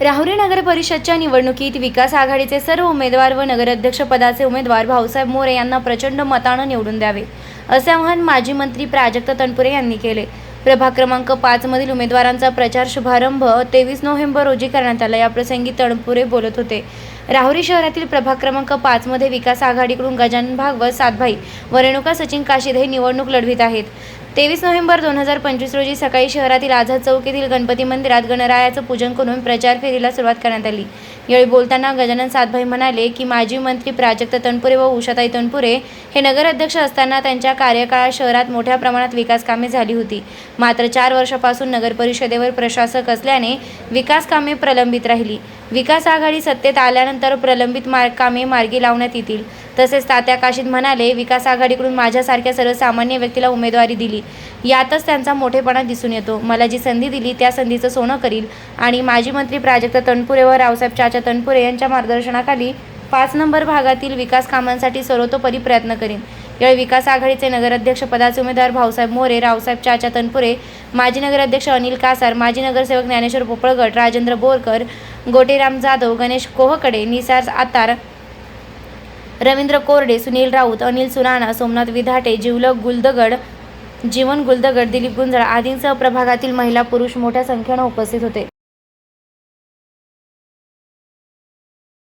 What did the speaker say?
राहुरी नगर परिषदच्या निवडणुकीत विकास आघाडीचे सर्व उमेदवार व नगराध्यक्षपदाचे उमेदवार भाऊसाहेब मोरे यांना प्रचंड मतानं निवडून द्यावे असे आवाहन माजी मंत्री प्राजक्त तनपुरे यांनी केले. प्रभाग क्रमांक पाच मधील उमेदवारांचा प्रचार शुभारंभ तेवीस नोव्हेंबर रोजी करण्यात आला. याप्रसंगी तणपुरे बोलत होते राहुरी शहरातील प्रभाग क्रमांक पाच मध्ये विकास आघाडीकडून गजानन भागवत सातभाई व रेणुका सचिन काशीद हे निवडणूक लढवित आहेत. तेवीस नोव्हेंबर दोन हजार पंचवीस रोजी सकाळी शहरातील आझाद चौक येथील गणपती मंदिरात गणरायाचं पूजन करून प्रचार फेरीला सुरुवात करण्यात आली. यावेळी बोलताना गजानन सातभाई म्हणाले की माजी मंत्री प्राजक्त तनपुरे व उषाताई तनपुरे हे नगराध्यक्ष असताना त्यांच्या कार्यकाळात शहरात मोठ्या प्रमाणात विकास कामे झाली होती. मात्र चार वर्षापासून नगर परिषदेवर प्रशासक असल्याने विकास कामे प्रलंबित राहिली. विकास आघाडी सत्तेत आल्यानंतर प्रलंबित मार्ग कामे मार्गी लावण्यात येतील. तसेच तात्या काशीद म्हणाले विकास आघाडीकडून माझ्यासारख्या सर्वसामान्य व्यक्तीला उमेदवारी दिली. यातच त्यांचा मोठेपणा दिसून येतो. मला जी संधी दिली त्या संधीचं सोनं करील. आणि माजी मंत्री प्राजक्त तनपुरे व रावसाहेब चाचा तनपुरे यांच्या मार्गदर्शनाखाली पाच नंबर भागातील विकास कामांसाठी सर्वतोपरी प्रयत्न करेन. यावेळी विकास आघाडीचे नगराध्यक्ष पदाचे उमेदवार भाऊसाहेब मोरे रावसाहेब चाचा तनपुरे माजी नगराध्यक्ष अनिल कासार माजी नगरसेवक ज्ञानेश्वर पोपळगट राजेंद्र बोरकर गोटेराम जाधव गणेश कोहकडे निसार आतार रवींद्र कोरडे सुनील राऊत अनिल सुराणा सोमनाथ विधाटे जिवलक गुलदगड जीवन गुलदगड दिलीप गुंजळ आदींसह प्रभागातील महिला पुरुष मोठ्या संख्येनं उपस्थित होते.